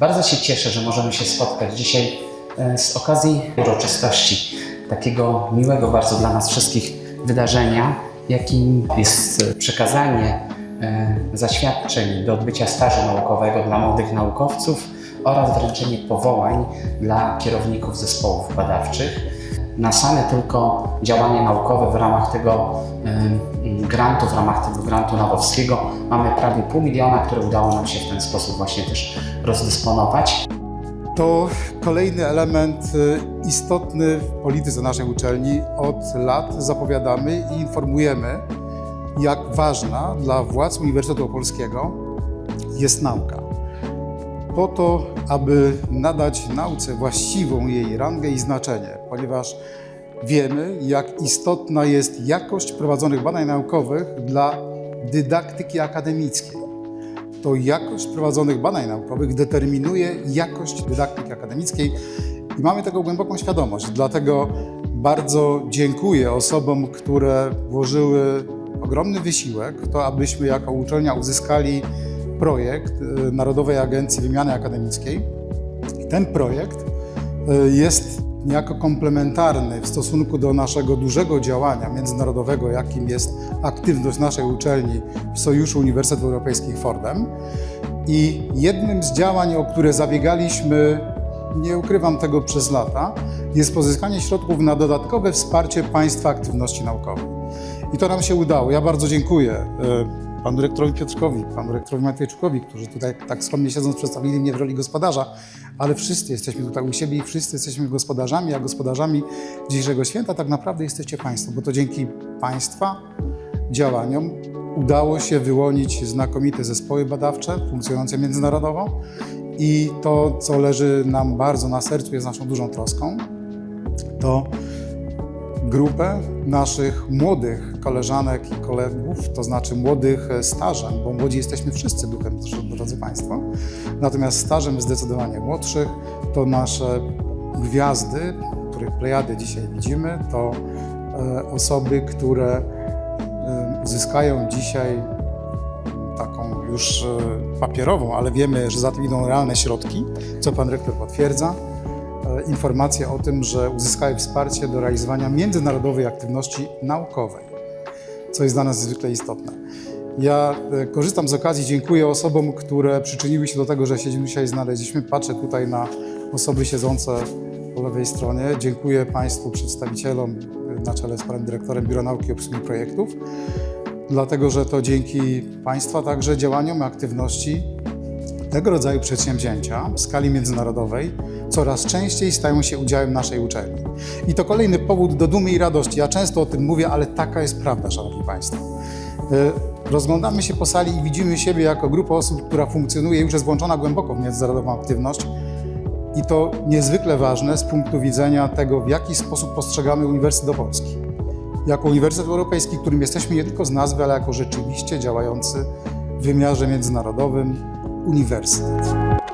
Bardzo się cieszę, że możemy się spotkać dzisiaj e, z okazji uroczystości takiego miłego bardzo dla nas wszystkich wydarzenia, jakim jest e, przekazanie e, zaświadczeń do odbycia stażu naukowego dla młodych naukowców oraz wręczenie powołań dla kierowników zespołów badawczych na same tylko działania naukowe w ramach tego grantu, w ramach tego grantu nawowskiego mamy prawie pół miliona, które udało nam się w ten sposób właśnie też rozdysponować. To kolejny element y, istotny w polityce naszej uczelni. Od lat zapowiadamy i informujemy, jak ważna dla władz Uniwersytetu Opolskiego jest nauka. Po to, aby nadać nauce właściwą jej rangę i znaczenie, ponieważ wiemy, jak istotna jest jakość prowadzonych badań naukowych dla dydaktyki akademickiej to jakość prowadzonych badań naukowych determinuje jakość dydaktyki akademickiej i mamy tego głęboką świadomość. Dlatego bardzo dziękuję osobom, które włożyły ogromny wysiłek w to, abyśmy jako uczelnia uzyskali projekt y, Narodowej Agencji Wymiany Akademickiej. Ten projekt y, jest niejako komplementarny w stosunku do naszego dużego działania międzynarodowego, jakim jest aktywność naszej uczelni w Sojuszu Uniwersytetów Europejskich Fordem. I jednym z działań, o które zabiegaliśmy, nie ukrywam tego przez lata, jest pozyskanie środków na dodatkowe wsparcie państwa aktywności naukowej. I to nam się udało. Ja bardzo dziękuję e, panu dyrektorowi Piotrkowi, panu dyrektorowi Matejczukowi, którzy tutaj tak skromnie siedząc przedstawili mnie w roli gospodarza, ale wszyscy jesteśmy tutaj u siebie i wszyscy jesteśmy gospodarzami, a gospodarzami dzisiejszego święta tak naprawdę jesteście Państwo, bo to dzięki Państwa działaniom udało się wyłonić znakomite zespoły badawcze funkcjonujące międzynarodowo. I to, co leży nam bardzo na sercu, jest naszą dużą troską, to grupę naszych młodych koleżanek i kolegów, to znaczy młodych stażem, bo młodzi jesteśmy wszyscy duchem, drodzy Państwo. Natomiast stażem zdecydowanie młodszych to nasze gwiazdy, których plejady dzisiaj widzimy, to e, osoby, które e, uzyskają dzisiaj taką już e, papierową, ale wiemy, że za tym idą realne środki, co Pan Rektor potwierdza e, informację o tym, że uzyskały wsparcie do realizowania międzynarodowej aktywności naukowej, co jest dla nas zwykle istotne. Ja e, korzystam z okazji, dziękuję osobom, które przyczyniły się do tego, że się dzisiaj znaleźliśmy. Patrzę tutaj na osoby siedzące po lewej stronie. Dziękuję Państwu przedstawicielom e, na czele z Panem Dyrektorem Biura Nauki i Obsługi Projektów, dlatego że to dzięki Państwa także działaniom, aktywności tego rodzaju przedsięwzięcia w skali międzynarodowej coraz częściej stają się udziałem naszej uczelni. I to kolejny powód do dumy i radości. Ja często o tym mówię, ale taka jest prawda, Szanowni Państwo. Y, Rozglądamy się po sali i widzimy siebie jako grupę osób, która funkcjonuje już jest włączona głęboko w międzynarodową aktywność. I to niezwykle ważne z punktu widzenia tego, w jaki sposób postrzegamy Uniwersytet Opolski. Jako Uniwersytet Europejski, którym jesteśmy nie tylko z nazwy, ale jako rzeczywiście działający w wymiarze międzynarodowym uniwersytet.